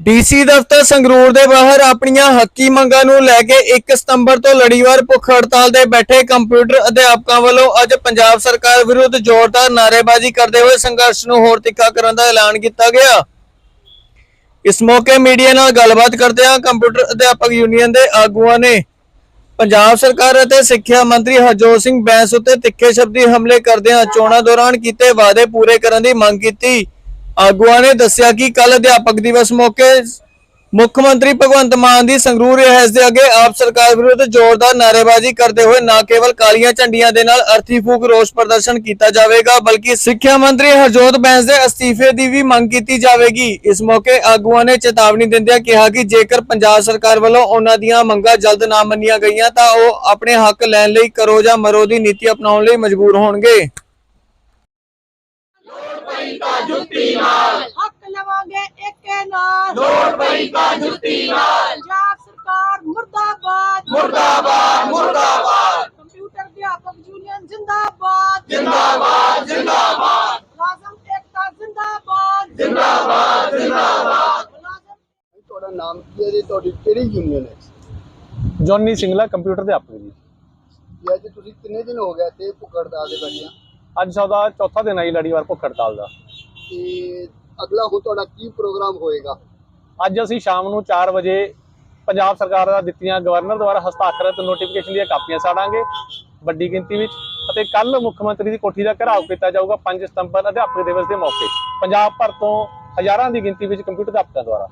DC ਦਫ਼ਤਰ ਸੰਗਰੂਰ ਦੇ ਬਾਹਰ ਆਪਣੀਆਂ ਹੱਕੀ ਮੰਗਾਂ ਨੂੰ ਲੈ ਕੇ 1 ਸਤੰਬਰ ਤੋਂ ਲੜੀਵਾਰ ਭੁੱਖ ਹੜਤਾਲ ਦੇ ਬੈਠੇ ਕੰਪਿਊਟਰ ਅਧਿਆਪਕਾਂ ਵੱਲੋਂ ਅੱਜ ਪੰਜਾਬ ਸਰਕਾਰ ਵਿਰੁੱਧ ਜ਼ੋਰਦਾਰ ਨਾਅਰੇਬਾਜ਼ੀ ਕਰਦੇ ਹੋਏ ਸੰਘਰਸ਼ ਨੂੰ ਹੋਰ ਤਿੱਖਾ ਕਰਨ ਦਾ ਐਲਾਨ ਕੀਤਾ ਗਿਆ। ਇਸ ਮੌਕੇ ਮੀਡੀਆ ਨਾਲ ਗੱਲਬਾਤ ਕਰਦਿਆਂ ਕੰਪਿਊਟਰ ਅਧਿਆਪਕ ਯੂਨੀਅਨ ਦੇ ਆਗੂਆਂ ਨੇ ਪੰਜਾਬ ਸਰਕਾਰ ਅਤੇ ਸਿੱਖਿਆ ਮੰਤਰੀ ਹਰਜੋਤ ਸਿੰਘ ਬੈਂਸ ਉੱਤੇ ਤਿੱਖੇ ਸ਼ਬਦੀ ਹਮਲੇ ਕਰਦਿਆਂ ਚੋਣਾਂ ਦੌਰਾਨ ਕੀਤੇ ਵਾਅਦੇ ਪੂਰੇ ਕਰਨ ਦੀ ਮੰਗ ਕੀਤੀ। ਆਗੂਆਂ ਨੇ ਦੱਸਿਆ ਕਿ ਕੱਲ ਅਧਿਆਪਕ ਦਿਵਸ ਮੌਕੇ ਮੁੱਖ ਮੰਤਰੀ ਭਗਵੰਤ ਮਾਨ ਦੀ ਸੰਗਰੂਰ ਰਿਹਾਇਸ਼ ਦੇ ਅੱਗੇ ਆਪ ਸਰਕਾਰ ਵਿਰੁੱਧ ਜ਼ੋਰਦਾਰ ਨਾਅਰੇਬਾਜ਼ੀ ਕਰਦੇ ਹੋਏ ਨਾ ਕੇਵਲ ਕਾਲੀਆਂ ਝੰਡੀਆਂ ਦੇ ਨਾਲ ਅਰਥੀ ਫੂਕ ਰੋਸ ਪ੍ਰਦਰਸ਼ਨ ਕੀਤਾ ਜਾਵੇਗਾ, ਬਲਕਿ ਸਿੱਖਿਆ ਮੰਤਰੀ ਹਰਜੋਤ ਬੈਂਸ ਦੇ ਅਸਤੀਫੇ ਦੀ ਵੀ ਮੰਗ ਕੀਤੀ ਜਾਵੇਗੀ। ਇਸ ਮੌਕੇ ਆਗੂਆਂ ਨੇ ਚੇਤਾਵਨੀ ਦਿੰਦਿਆਂ ਕਿਹਾ ਕਿ ਜੇਕਰ ਪੰਜਾਬ ਸਰਕਾਰ ਵੱਲੋਂ ਉਹਨਾਂ ਦੀਆਂ ਮੰਗਾਂ ਜਲਦ ਨਾ ਮੰਨੀਆਂ ਗਈਆਂ ਤਾਂ ਉਹ ਆਪਣੇ ਹੱਕ ਲੈਣ ਲਈ ਕਰੋ ਜਾਂ ਮਰੋ ਦੀ ਨੀਤੀ ਅਪਣਾਉਣ ਲਈ ਮਜਬੂਰ ਹੋਣਗੇ। ਹੱਕ ਲਵਾਂਗੇ ਏਕੇ ਨਾਲ। ਲੋੜ ਪਈ ਤਾਂ ਜੁੱਤੀ ਨਾਲ। ਪੰਜਾਬ ਸਰਕਾਰ ਮੁਰਦਾਬਾਦ। ਮੁਰਦਾਬਾਦ ਮੁਰਦਾਬਾਦ। ਕੰਪਿਊਟਰ ਅਧਿਆਪਕ ਯੂਨੀਅਨ ਜਿੰਦਾਬਾਦ। ਜਿੰਦਾਬਾਦ ਜਿੰਦਾਬਾਦ। ਮੁਲਾਜ਼ਮ ਏਕਤਾ ਜਿੰਦਾਬਾਦ। ਜਿੰਦਾਬਾਦ ਜਿੰਦਾਬਾਦ। ਤੁਹਾਡਾ ਨਾਮ ਕੀ ਹੈ ਜੀ? ਤੁਹਾਡੀ ਕਿਹੜੀ ਯੂਨੀਅਨ ਹੈ? ਜੌਨੀ ਸਿੰਗਲਾ ਕੰਪਿਊਟਰ ਦੇ ਆਪਕੇ ਜੀ। ਜੀ ਅੱਜ ਤੁਸੀਂ ਕਿੰਨੇ ਦਿਨ ਹੋ ਗਏ ਤੇ ਭੁੱਖ ਹੜਤਾਲ ਦੇ ਬੈਠੇ ਆ? ਅੱਜ ਸਾਡਾ ਚੌਥਾ ਦਿਨ ਆਈ ਲੜੀਵਾਰ ਭੁੱਖ ਹੜਤਾਲ ਦਾ। ਤੇ ਅਗਲਾ ਹੁਣ ਤੁਹਾਡਾ ਕੀ ਪ੍ਰੋਗਰਾਮ ਹੋਏਗਾ? ਅੱਜ ਅਸੀਂ ਸ਼ਾਮ ਨੂੰ 4 ਵਜੇ ਪੰਜਾਬ ਸਰਕਾਰ ਦਾ ਦਿੱਤੀਆਂ ਗਵਰਨਰ ਦੁਆਰਾ ਹਸਤਾਖਰਤ ਨੋਟੀਫਿਕੇਸ਼ਨ ਦੀਆਂ ਕਾਪੀਆਂ ਸਾੜਾਂਗੇ ਵੱਡੀ ਗਿਣਤੀ ਵਿੱਚ ਅਤੇ ਕੱਲ ਮੁੱਖ ਮੰਤਰੀ ਦੀ ਕੋਠੀ ਦਾ ਘਿਰਾਓ ਕੀਤਾ ਜਾਊਗਾ 5 ਸਤੰਬਰ ਅਧਿਆਪਕ ਦਿਵਸ ਦੇ ਮੌਕੇ ਪੰਜਾਬ ਭਰ ਤੋਂ ਹਜ਼ਾਰਾਂ ਦੀ ਗਿਣਤੀ ਵਿੱਚ ਕੰਪਿਊਟਰ ਅਧਿਆਪਕਾਂ ਦੁਆਰਾ।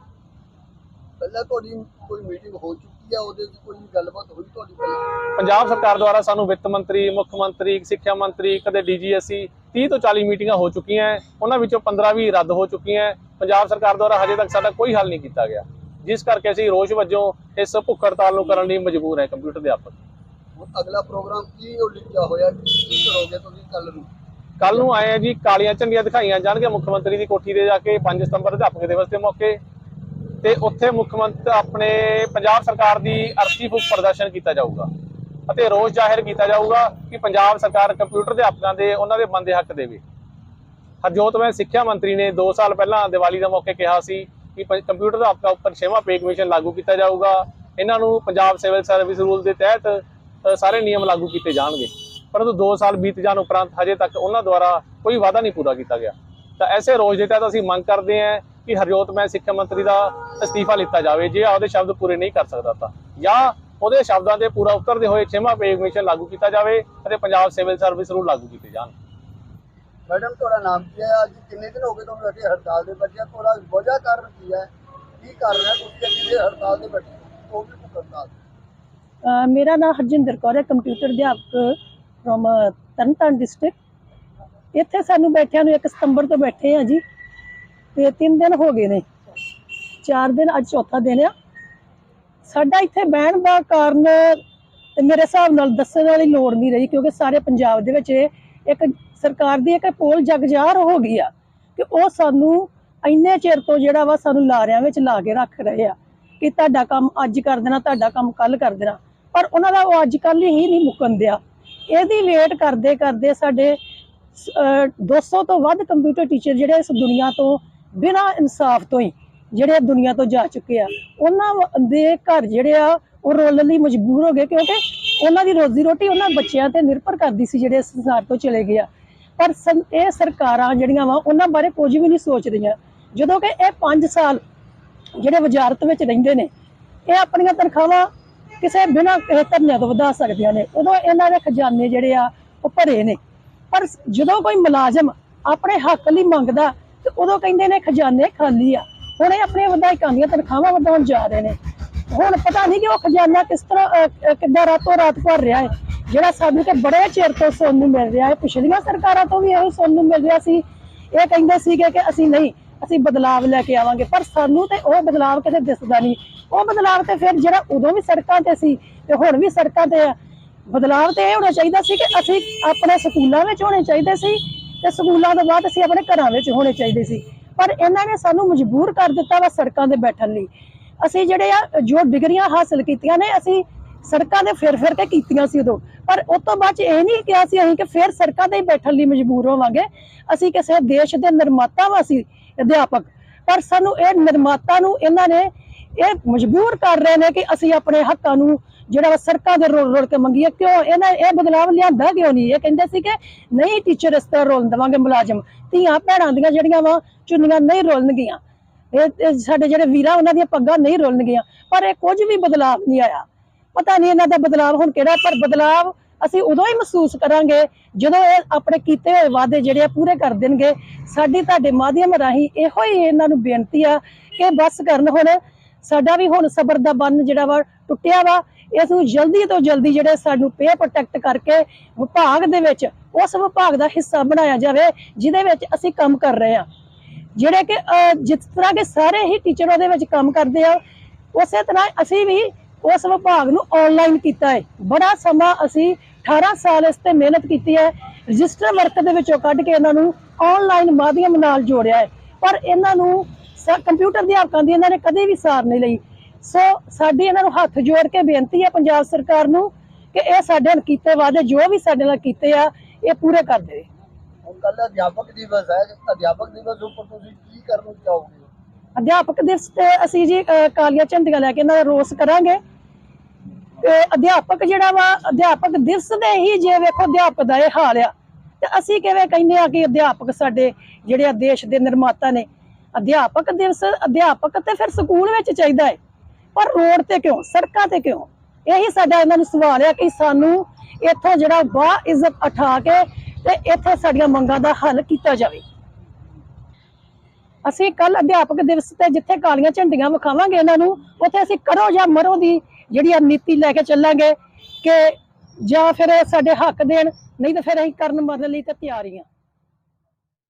ਪਹਿਲਾਂ ਤੁਹਾਡੀ ਕੋਈ ਮੀਟਿੰਗ ਹੋ ਚੁੱਕੀ ਆ ਉਹਦੇ 'ਚ ਕੋਈ ਗੱਲਬਾਤ ਹੋਈ ਤੁਹਾਡੀ ਪਹਿਲਾਂ? ਪੰਜਾਬ ਸਰਕਾਰ ਦੁਆਰਾ ਸਾਨੂੰ ਵਿੱਤ ਮੰਤਰੀ ਮੁੱਖ ਮੰਤਰੀ ਸਿੱਖਿਆ ਮੰਤਰੀ ਕਦੇ ਡੀਜੀਐਸਸੀ 30 ਤੋਂ 40 ਮੀਟਿੰਗਾਂ ਹੋ ਚੁੱਕੀਆਂ। ਉਹਨਾਂ ਵਿੱਚੋਂ 15 ਵੀ ਰੱਦ ਹੋ ਚੁੱਕੀਆਂ। ਪੰਜਾਬ ਸਰਕਾਰ ਦੁਆਰਾ ਹਜੇ ਤੱਕ ਸਾਡਾ ਕੋਈ ਹੱਲ ਨਹੀਂ ਕੀਤਾ ਗਿਆ ਜਿਸ ਕਰਕੇ ਅਸੀਂ ਰੋਸ਼ ਵਜੋਂ ਇਸ ਭੁੱਖ ਹੜਤਾਲ ਨੂੰ ਕਰਨ ਲਈ ਮਜਬੂਰ ਹੈ ਕੰਪਿਊਟਰ ਅਧਿਆਪਕ ਅਗਲਾ ਪ੍ਰੋਗਰਾਮ ਕੀ ਲਿਖਿਆ ਹੋਇਆ ਕੀ ਕਰੋਗੇ ਤੁਸੀਂ ਕੱਲ ਨੂੰ ਕੱਲ ਨੂੰ ਆਏ ਆ ਜੀ ਕਾਲੀਆਂ ਝੰਡੀਆਂ ਦਿਖਾਈਆਂ ਜਾਣਗੀਆਂ ਮੁੱਖ ਮੰਤਰੀ ਦੀ ਕੋਠੀ ਤੇ ਜਾ ਕੇ 5 ਸਤੰਬਰ ਅਧਿਆਪਕ ਦਿਵਸ ਦੇ ਮੌਕੇ ਤੇ ਉੱਥੇ ਮੁੱਖ ਮੰਤਰੀ ਆਪਣੇ ਪੰਜਾਬ ਸਰਕਾਰ ਦੀ ਅਰਥੀ ਫੂਕ ਪ੍ਰਦਰਸ਼ਨ ਕੀਤਾ ਜਾਊਗਾ ਅਤੇ ਰੋਸ ਜ਼ਾਹਿਰ ਕੀਤਾ ਜਾਊਗਾ ਕਿ ਪੰਜਾਬ ਸਰਕਾਰ ਕੰਪਿਊਟਰ ਅਧਿਆਪਕਾਂ ਦੇ, ਉਹਨਾਂ ਦੇ ਬਣਦੇ ਹੱਕ ਦੇਵੇ। ਹਰਜੋਤ, ਮੈਂ ਸਿੱਖਿਆ ਮੰਤਰੀ ਨੇ 2 ਸਾਲ ਪਹਿਲਾਂ ਦੀਵਾਲੀ ਦਾ ਮੌਕੇ ਕਿਹਾ ਸੀ ਕਿ ਪ- ਕੰਪਿਊਟਰ ਅਧਿਆਪਕਾਂ ਉੱਪਰ ਛੇਵਾਂ ਪੇ ਕਮਿਸ਼ਨ ਲਾਗੂ ਕੀਤਾ ਜਾਊਗਾ। ਇਹਨਾਂ ਨੂੰ ਪੰਜਾਬ ਸਿਵਲ ਸਰਵਿਸ ਰੂਲ ਦੇ ਤਹਿਤ ਸਾਰੇ ਨਿਯਮ ਲਾਗੂ ਕੀਤੇ ਜਾਣਗੇ। ਪਰੰਤੂ 2 ਸਾਲ ਬੀਤ ਜਾਣ ਉਪਰੰਤ ਹਜੇ ਤੱਕ ਉਹਨਾਂ ਦੁਆਰਾ ਕੋਈ ਵਾਅਦਾ ਨਹੀਂ ਪੂਰਾ ਕੀਤਾ ਗਿਆ। ਤਾਂ ਐਸੇ ਰੋਜ਼ ਦੇ ਤਹਿਤ ਅਸੀਂ ਮੰਗ ਕਰਦੇ ਹਾਂ ਕਿ ਹਰਜੋਤ, ਮੈਂ ਸਿੱਖਿਆ ਮੰਤਰੀ ਦਾ ਅਸਤੀਫਾ ਲਿੱਤਾ ਜਾਵੇ, ਜੇ ਉਹਦੇ ਸ਼ਬਦ ਪੂਰੇ ਨਹੀਂ ਕਰ ਸਕਦਾ ਤਾਂ। ਜਾਂ ਉਹਦੇ ਸ਼ਬਦਾਂ ਦੇ ਪੂਰਾ ਉਤਰਦੇ ਹੋਏ ਛੇਵਾਂ ਪੇ ਕਮਿਸ਼ਨ ਲਾਗੂ ਕੀਤਾ ਜਾਵੇ ਅਤੇ ਪੰਜਾਬ ਸਿਵਲ ਸਰਵਿਸ ਰੂਲ ਲਾਗੂ ਕੀਤੇ ਜਾਣ। ਮੈਡਮ ਤੁਹਾਡਾ ਨਾਮ ਕੀ ਹੈ? ਅੱਜ ਕਿੰਨੇ ਦਿਨ ਹੋ ਗਏ ਤੁਹਾਨੂੰ ਇੱਥੇ ਹੜਤਾਲ ਦੇ ਬੈਠੇ ਆ? ਤੁਹਾਡਾ ਵਜ੍ਹਾ ਕਾਰਨ ਕੀ ਹੈ? ਕੀ ਕਾਰਨ ਹੈ? ਤੁਸੀਂ ਅੱਜ ਇੱਥੇ ਹੜਤਾਲ ਦੇ ਬੈਠੇ ਹੋ? ਉਹ ਵੀ ਭੁੱਖ ਹੜਤਾਲ ਮੇਰਾ ਨਾਮ ਹਰਜਿੰਦਰ ਕੌਰ ਹੈ ਕੰਪਿਊਟਰ ਅਧਿਆਪਕ ਫਰੋਮ ਤਰਨਤਾਰਨ ਡਿਸਟ੍ਰਿਕਟ ਇੱਥੇ ਸਾਨੂੰ ਬੈਠਿਆਂ ਨੂੰ 1 ਸਤੰਬਰ ਤੋਂ ਬੈਠੇ ਆ ਜੀ। ਤੇ 3 ਦਿਨ ਹੋ ਗਏ ਨੇ। 4 ਦਿਨ ਅੱਜ ਚੌਥਾ ਦਿਨ ਆ। ਸਾਡਾ ਇੱਥੇ ਬਹਿਣ ਦਾ ਕਾਰਨ ਮੇਰੇ ਹਿਸਾਬ ਨਾਲ ਦੱਸਣ ਵਾਲੀ ਲੋੜ ਨਹੀਂ ਰਹੀ, ਕਿਉਂਕਿ ਸਾਰੇ ਪੰਜਾਬ ਦੇ ਵਿੱਚ ਇਹ ਇੱਕ ਸਰਕਾਰ ਦੀ ਇੱਕ ਪੋਲ ਜਗਜਾਰ ਹੋ ਗਈ ਆ ਕਿ ਉਹ ਸਾਨੂੰ ਇੰਨੇ ਚਿਰ ਤੋਂ ਜਿਹੜਾ ਵਾ ਸਾਨੂੰ ਲਾਰਿਆਂ ਵਿੱਚ ਲਾ ਕੇ ਰੱਖ ਰਹੇ ਆ ਕਿ ਤੁਹਾਡਾ ਕੰਮ ਅੱਜ ਕਰ ਦੇਣਾ, ਤੁਹਾਡਾ ਕੰਮ ਕੱਲ ਕਰ ਦੇਣਾ। ਪਰ ਉਹਨਾਂ ਦਾ ਉਹ ਅੱਜ ਕੱਲ ਹੀ ਨਹੀਂ ਮੁੱਕਣ ਦਿਆ। ਇਹਦੀ ਵੇਟ ਕਰਦੇ ਕਰਦੇ ਸਾਡੇ ਸ- ਅਹ 200 ਤੋਂ ਵੱਧ ਕੰਪਿਊਟਰ ਟੀਚਰ ਜਿਹੜੇ ਇਸ ਦੁਨੀਆ ਤੋਂ ਬਿਨਾਂ ਇਨਸਾਫ ਤੋਂ ਹੀ ਜਿਹੜੇ ਦੁਨੀਆ ਤੋਂ ਜਾ ਚੁੱਕੇ ਆ, ਉਹਨਾਂ ਦੇ ਘਰ ਜਿਹੜੇ ਆ, ਉਹ ਰੋਲਣ ਲਈ ਮਜਬੂਰ ਹੋ ਗਏ ਕਿਉਂਕਿ ਉਹਨਾਂ ਦੀ ਰੋਜ਼ੀ ਰੋਟੀ ਉਹਨਾਂ ਬੱਚਿਆਂ ਤੇ ਨਿਰਭਰ ਕਰਦੀ ਸੀ ਜਿਹੜੇ ਸੰਸਾਰ ਤੋਂ ਚਲੇ ਗਏ ਆ। ਪਰ ਸੰ- ਇਹ ਸਰਕਾਰਾਂ ਜਿਹੜੀਆਂ ਵਾ, ਉਹਨਾਂ ਬਾਰੇ ਕੁਝ ਵੀ ਨਹੀਂ ਸੋਚ ਰਹੀਆਂ। ਜਦੋਂ ਕਿ ਇਹ 5 ਸਾਲ ਜਿਹੜੇ ਵਜ਼ਾਰਤ ਵਿੱਚ ਰਹਿੰਦੇ ਨੇ, ਇਹ ਆਪਣੀਆਂ ਤਨਖਾਹਾਂ ਕਿਸੇ ਬਿਨਾਂ ਕਿਸੇ ਧਰਨਿਆਂ ਤੋਂ ਵਧਾ ਸਕਦੀਆਂ ਨੇ। ਉਦੋਂ ਇਹਨਾਂ ਦੇ ਖਜ਼ਾਨੇ ਜਿਹੜੇ ਆ, ਉਹ ਭਰੇ ਨੇ। ਪਰ ਜਦੋਂ ਕੋਈ ਮੁਲਾਜ਼ਮ ਆਪਣੇ ਹੱਕ ਲਈ ਮੰਗਦਾ, ਤੇ ਉਦੋਂ ਕਹਿੰਦੇ ਨੇ ਖਜ਼ਾਨੇ ਖਾਲੀ ਆ। ਹੁਣ ਇਹ ਆਪਣੇ ਵਿਧਾਇਕਾਂ ਦੀਆਂ ਤਨਖਾਹਾਂ ਵਧਾਉਣ ਜਾ ਰਹੇ ਨੇ। ਹੁਣ ਪਤਾ ਨਹੀਂ ਕਿ ਉਹ ਖਜ਼ਾਨਾ ਕਿਸ ਤਰ੍ਹਾਂ ਕਿੱਦਾਂ ਰਾਤੋਂ ਰਾਤ ਭਰ ਰਿਹਾ ਹੈ। ਜਿਹੜਾ ਸਾਨੂੰ ਕਿ ਬੜੇ ਚਿਰ ਤੋਂ ਸੁਣਨ ਨੂੰ ਮਿਲ ਰਿਹਾ ਹੈ, ਪਿਛਲੀਆਂ ਸਰਕਾਰਾਂ ਤੋਂ ਵੀ ਇਹੋ ਸੁਣਨ ਨੂੰ ਮਿਲ ਰਿਹਾ ਸੀ। ਇਹ ਕਹਿੰਦੇ ਸੀਗੇ ਕਿ ਅਸੀਂ ਨਹੀਂ, ਅਸੀਂ ਬਦਲਾਵ ਲੈ ਕੇ ਆਵਾਂਗੇ। ਪਰ ਸਾਨੂੰ ਤੇ ਉਹ ਬਦਲਾਵ ਕਿਤੇ ਦਿਸਦਾ ਨਹੀਂ। ਉਹ ਬਦਲਾਵ ਤੇ ਫਿਰ ਜਿਹੜਾ ਉਦੋਂ ਵੀ ਸੜਕਾਂ ਤੇ ਸੀ ਤੇ ਹੁਣ ਵੀ ਸੜਕਾਂ ਤੇ ਆ। ਬਦਲਾਵ ਤੇ ਇਹ ਹੋਣਾ ਚਾਹੀਦਾ ਸੀ ਕਿ ਅਸੀਂ ਆਪਣੇ ਸਕੂਲਾਂ ਵਿੱਚ ਹੋਣੇ ਚਾਹੀਦੇ ਸੀ ਤੇ ਸਕੂਲਾਂ ਤੋਂ ਬਾਅਦ ਅਸੀਂ ਆਪਣੇ ਘਰਾਂ ਵਿੱਚ ਹੋਣੇ ਚਾਹੀਦੇ ਸੀ। ਪਰ ਇਹਨਾਂ ਨੇ ਸਾਨੂੰ ਮਜਬੂਰ ਕਰ ਦਿੱਤਾ ਵਾ ਸੜਕਾਂ ਤੇ ਬੈਠਣ ਲਈ। ਅਸੀਂ ਜਿਹੜੇ ਆ, ਜੋ ਡਿਗਰੀਆਂ ਹਾਸਲ ਕੀਤੀਆਂ ਨੇ, ਅਸੀਂ ਸੜਕਾਂ ਤੇ ਫਿਰ ਫਿਰ ਕੇ ਕੀਤੀਆਂ ਸੀ ਉਦੋਂ। ਪਰ ਉਸ ਤੋਂ ਬਾਅਦ 'ਚ ਇਹ ਨਹੀਂ ਕਿਹਾ ਸੀ ਅਸੀਂ ਕਿ ਫਿਰ ਸੜਕਾਂ ਤੇ ਹੀ ਬੈਠਣ ਲਈ ਮਜਬੂਰ ਹੋਵਾਂਗੇ। ਅਸੀਂ ਕਿਸੇ ਦੇਸ਼ ਦੇ ਨਿਰਮਾਤਾ ਵਾ ਅਸੀਂ, ਅਧਿਆਪਕ। ਪਰ ਸਾਨੂੰ ਇਹ ਨਿਰਮਾਤਾ ਨੂੰ ਇਹਨਾਂ ਨੇ ਇਹ ਮਜਬੂਰ ਕਰ ਰਹੇ ਨੇ ਕਿ ਅਸੀਂ ਆਪਣੇ ਹੱਕਾਂ ਨੂੰ ਜਿਹੜਾ ਵਾ ਸੜਕਾਂ ਦੇ ਰੋਲ ਰੋਲ ਕੇ ਮੰਗੀਏ, ਕਿਉਂ? ਇਹਨਾਂ ਇਹ ਬਦਲਾਵ ਲਿਆਂਦਾ ਕਿਉਂ ਨਹੀਂ? ਇਹ ਕਹਿੰਦੇ ਸੀ ਕਿ ਨਹੀਂ ਟੀਚਰ ਇਸ ਤਰ੍ਹਾਂ ਰੋਲ ਦੇਵਾਂਗੇ ਮੁਲਾਜ਼ਮ। ਧੀਆਂ ਭੈਣਾਂ ਦੀਆਂ ਜਿਹੜੀਆਂ ਵਾ, ਚੁੰਨੀਆਂ ਨਹੀਂ ਰੋਲਣਗੀਆਂ। ਇਹ ਸਾਡੇ ਜਿਹੜੇ ਵੀਰਾਂ, ਉਹਨਾਂ ਦੀਆਂ ਪੱਗਾਂ ਨਹੀਂ ਰੋਲਣਗੀਆਂ। ਪਰ ਇਹ ਕੁਝ ਵੀ ਬਦਲਾਵ ਨਹੀਂ ਆਇਆ। ਪਤਾ ਨਹੀਂ ਇਹਨਾਂ ਦਾ ਬਦਲਾਵ ਹੁਣ ਕਿਹੜਾ, ਪਰ ਬਦਲਾਵ ਅਸੀਂ ਉਦੋਂ ਹੀ ਮਹਿਸੂਸ ਕਰਾਂਗੇ ਜਦੋਂ ਇਹ ਆਪਣੇ ਕੀਤੇ ਹੋਏ ਵਾਅਦੇ ਜਿਹੜੇ ਆ ਪੂਰੇ ਕਰ ਦੇਣਗੇ। ਸਾਡੀ ਤੁਹਾਡੇ ਮਾਧਿਅਮ ਰਾਹੀਂ ਇਹੋ ਹੀ ਇਹਨਾਂ ਨੂੰ ਬੇਨਤੀ ਆ ਕਿ ਬਸ ਕਰਨ ਹੁਣ ਸਾਡਾ ਵੀ ਹੁਣ ਸਬਰ ਦਾ ਬੰਨ ਜਿਹੜਾ ਵਾ ਟੁੱਟਿਆ ਵਾ। ਇਸ ਨੂੰ ਜਲਦੀ ਤੋਂ ਜਲਦੀ ਜਿਹੜੇ ਸਾਨੂੰ ਪੇ ਪ੍ਰੋਟੈਕਟ ਕਰਕੇ ਵਿਭਾਗ ਦੇ ਵਿੱਚ ਉਸ ਵਿਭਾਗ ਦਾ ਹਿੱਸਾ ਬਣਾਇਆ ਜਾਵੇ, ਜਿਹਦੇ ਵਿੱਚ ਅਸੀਂ ਕੰਮ ਕਰ ਰਹੇ ਹਾਂ। ਜਿਹੜੇ ਕਿ ਜਿਸ ਤਰ੍ਹਾਂ ਕਿ ਸਾਰੇ ਹੀ ਟੀਚਰ ਉਹਦੇ ਵਿੱਚ ਕੰਮ ਕਰਦੇ ਆ, ਉਸੇ ਤਰ੍ਹਾਂ ਅਸੀਂ ਵੀ ਉਸ ਵਿਭਾਗ ਨੂੰ ਆਨਲਾਈਨ ਕੀਤਾ ਹੈ। ਬੜਾ ਸਮਾਂ ਅਸੀਂ 18 ਸਾਲ ਇਸ ਤੇ ਮਿਹਨਤ ਕੀਤੀ ਹੈ। ਰਜਿਸਟਰ ਵਰਕ ਦੇ ਵਿੱਚੋਂ ਕੱਢ ਕੇ ਇਹਨਾਂ ਨੂੰ ਆਨਲਾਈਨ ਮਾਧਿਅਮ ਨਾਲ ਜੋੜਿਆ ਹੈ। ਪਰ ਇਹਨਾਂ ਨੂੰ ਸ- ਕੰਪਿਊਟਰ ਅਧਿਆਪਕਾਂ ਦੀ ਇਹਨਾਂ ਨੇ ਕਦੇ ਵੀ ਸਾਰ ਨਹੀਂ ਲਈ। ਸੋ ਸਾਡੀ ਇਹਨਾਂ ਨੂੰ ਹੱਥ ਜੋੜ ਕੇ ਬੇਨਤੀ ਹੈ ਪੰਜਾਬ ਸਰਕਾਰ ਨੂੰ ਕਿ ਇਹ ਸਾਡੇ ਨਾਲ ਕੀਤੇ ਵਾਅਦੇ ਜੋ ਵੀ ਸਾਡੇ ਨਾਲ ਕੀਤੇ ਆ ਇਹ ਪੂਰੇ ਕਰ ਦੇਵੇ। ਹੁਣ ਕੱਲ ਅਧਿਆਪਕ ਦਿਵਸ ਹੈ ਅਧਿਆਪਕ ਦਿਵਸ ਉੱਪਰ ਤੁਸੀਂ ਕੀ ਕਰਨ ਚਾਹੋਗੇ? ਅਧਿਆਪਕ ਦਿਵਸ ਤੇ ਅਸੀਂ ਜੀ ਕਾਲੀਆਂ ਝੰਡੀਆਂ ਲੈ ਕੇ ਇਹਨਾਂ ਦਾ ਰੋਸ ਕਰਾਂਗੇ। ਤੇ ਅਧਿਆਪਕ ਜਿਹੜਾ ਵਾ ਅਧਿਆਪਕ ਦਿਵਸ ਦੇ ਹੀ ਜੇ ਵੇਖੋ ਅਧਿਆਪਕ ਦਾ ਇਹ ਹਾਲ ਆ। ਤੇ ਅਸੀਂ ਕਿਵੇਂ ਕਹਿੰਦੇ ਆ ਕਿ ਅਧਿਆਪਕ ਸਾਡੇ ਜਿਹੜੇ ਆ ਦੇਸ਼ ਦੇ ਨਿਰਮਾਤਾ ਨੇ। ਅਧਿਆਪਕ ਦਿਵਸ ਅਧਿਆਪਕ ਤੇ ਫਿਰ ਸਕੂਲ ਵਿੱਚ ਚਾਹੀਦਾ ਹੈ। ਪਰ ਰੋਡ ਤੇ ਕਿਉਂ? ਸੜਕਾਂ ਤੇ ਕਿਉਂ? ਇਹੀ ਸਾਡਾ ਇਹਨਾਂ ਨੂੰ ਸਵਾਲ ਆ ਕਿ ਸਾਨੂੰ ਇੱਥੋਂ ਜਿਹੜਾ ਬਾ ਇੱਜ਼ਤ ਉਠਾ ਕੇ ਤੇ ਇੱਥੇ ਸਾਡੀਆਂ ਮੰਗਾਂ ਦਾ ਹੱਲ ਕੀਤਾ ਜਾਵੇ। ਅਸੀਂ ਕੱਲ ਅਧਿਆਪਕ ਦਿਵਸ ਤੇ ਜਿੱਥੇ ਕਾਲੀਆਂ ਝੰਡੀਆਂ ਵਿਖਾਵਾਂਗੇ ਇਹਨਾਂ ਨੂੰ, ਉੱਥੇ ਅਸੀਂ ਕਰੋ ਜਾਂ ਮਰੋ ਦੀ ਜਿਹੜੀ ਆ ਨੀਤੀ ਲੈ ਕੇ ਚੱਲਾਂਗੇ ਕਿ ਜਾਂ ਫਿਰ ਸਾਡੇ ਹੱਕ ਦੇਣ, ਨਹੀਂ ਤਾਂ ਫਿਰ ਅਸੀਂ ਕਰਨ ਮਰਨ ਲਈ ਤਾਂ ਤਿਆਰ ਹੀ ਹਾਂ।